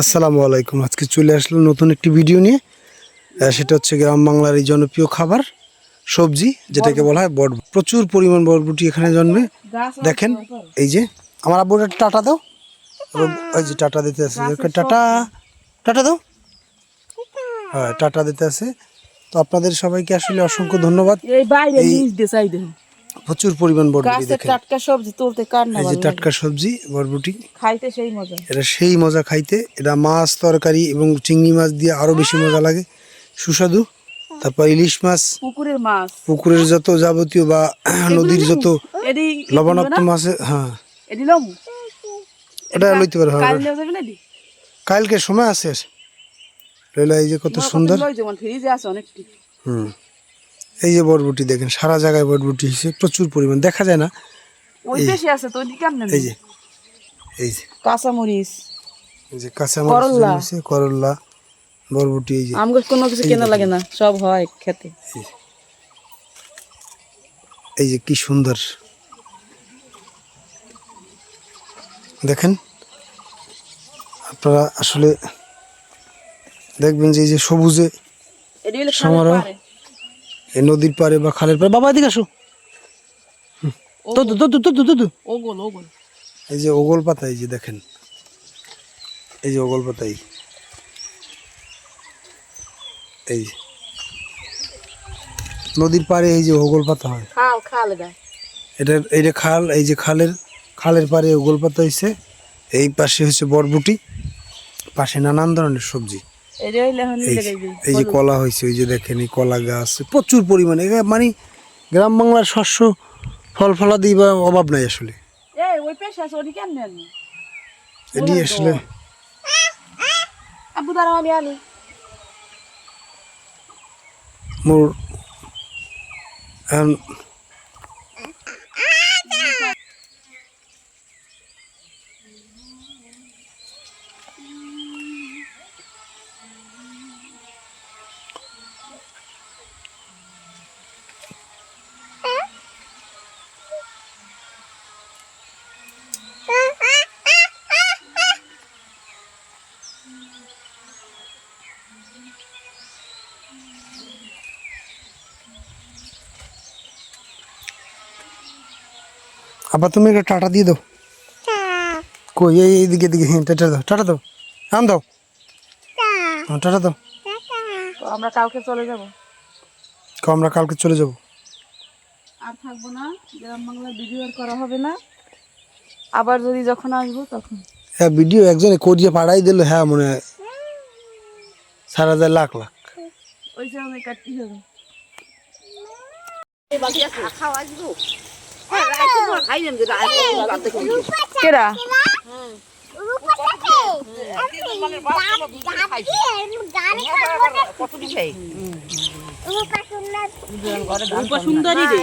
আসসালামু আলাইকুম। আজকে চলে আসলাম নতুন একটি ভিডিও নিয়ে। সেটা হচ্ছে গ্রাম বাংলার এই জনপ্রিয় খাবার সবজি যেটাকে বলা হয় বট প্রচুর পরিমাণ বরবটি এখানে জন্মে। দেখেন এই যে আমার একটা টাটা দাও। ওই যে টাটা দিতে আছে। টাটা। টাটা দাও। হ্যাঁ টাটা দিতে আছে। তো আপনাদের সবাইকে আসলে অসংখ্য ধন্যবাদ। এই প্রচুর পরিমাণ বরবটি দেখেন। টাটকা সবজি তুলতে কার না এই যে টাটকা সবজি বরবটি। খাইতে সেই মজা। এটা সেই মজা খাইতে। এটা মাছ তরকারি এবং চিংড়ি মাছ দিয়ে আরও বেশি মজা লাগে। সুস্বাদু। তারপর ইলিশ মাছ। পুকুরের মাছ। পুকুরের যত যাবতীয় বা নদীর যত লবণাক্ত মাছ হ্যাঁ। এটা লইতে পারো হ্যাঁ। যাবে না এডি কালকে সময় আছে। লইলা এই যে কত সুন্দর। লই যেমন ফ্রিজে আছে অনেকটি। হুম। এই যে বরবটি দেখেন সারা জায়গায় বরবটি হিসেবে প্রচুর পরিমাণ দেখা যায় না? ওই বেশি আছে তো ওইটি কেমন এই যে এই যে। কাঁচা এই যে কাঁচামরিচ করল্লা। জন্মেছে, বরবটি এই যে। আমগো কোনো কিছু কেনা লাগে না সব হয় খেতে। এই যে। কি সুন্দর। দেখেন আপনারা আসলে দেখবেন যে এই যে সবুজে সমারোহ। নদীর পাড়ে বা খালের পাড়ে। বাবা এদিকে আসো। ওগল ওগল। এই যে ওগল পাতা এই যে দেখেন। এই যে ওগল পাতা এই। নদীর পাড়ে এই যে ওগল পাতা হয়। খাল খাল গায়। এটা এইটা খাল এই যে খালের খালের পাড়ে ওগল পাতা হয়েছে এই পাশে হচ্ছে বরবটি। পাশে নানান ধরনের সবজি। এই যে- এই যে কলা হয়েছে ওই যে দেখেন এই কলা গাছ প্রচুর পরিমাণে। মানে গ্রাম বাংলার শস্য ফল ফলাদি বা অভাব নাই আসলে। এটি আসলে। মোর এখন আবার তুমি একটা টাটা দিয়ে দাও কই এই এইদিকে দিকে হ্যাঁ টাটা দাও টাটা দাও আম দাও হ্যাঁ, টাটা দাও তো আমরা কালকে চলে যাব কো আমরা কালকে চলে যাব আর থাকব না গ্রাম বাংলা ভিডিও আর করা হবে না আবার যদি যখন আসব তখন হ্যাঁ ভিডিও একজনে করিয়ে পাঠাই দিল হ্যাঁ মনে হয় সাত হাজার লাখ লাখ ওই যে আমি কাটতে যাব কেরা সুন্দরী রে